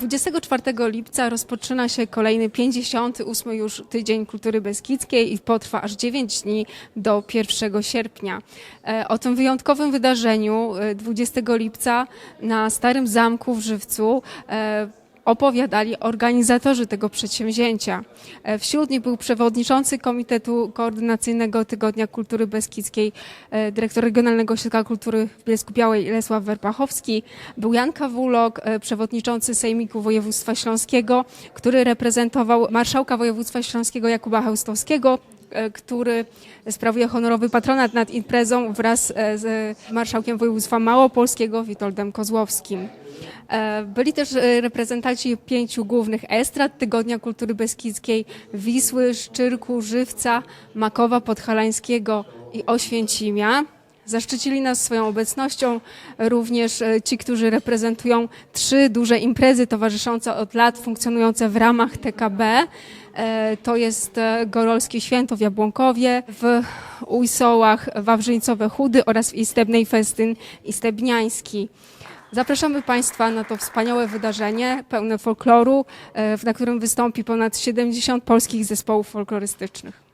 24 lipca rozpoczyna się kolejny 58 już tydzień kultury beskidzkiej i potrwa aż 9 dni do 1 sierpnia. E, O tym wyjątkowym wydarzeniu e, 20 lipca na Starym Zamku w Żywcu e, opowiadali organizatorzy tego przedsięwzięcia. E, Wśród nich był przewodniczący Komitetu Koordynacyjnego Tygodnia Kultury Beskidzkiej, e, dyrektor Regionalnego Ośrodka Kultury w Bielsku Białej Lesław Werpachowski, był Jan Kawulok, e, przewodniczący Sejmiku Województwa Śląskiego, który reprezentował marszałka województwa śląskiego Jakuba Chełstowskiego, e, który sprawuje honorowy patronat nad imprezą wraz e, z marszałkiem województwa małopolskiego Witoldem Kozłowskim. E, Byli też e, reprezentanci pięciu głównych estrad Tygodnia Kultury Beskidzkiej Wisły, Szczyrku, Żywca, Makowa Podhalańskiego i Oświęcimia. Zaszczycili nas swoją obecnością również e, ci, którzy reprezentują trzy duże imprezy towarzyszące od lat, funkcjonujące w ramach TKB. E, To jest e, Gorolskie Święto w Jabłonkowie, w Ujsołach, Wawrzyńcowe Chudy oraz w Istebnej Festyn Istebniański. Zapraszamy Państwa na to wspaniałe wydarzenie pełne folkloru, na którym wystąpi ponad 70 polskich zespołów folklorystycznych.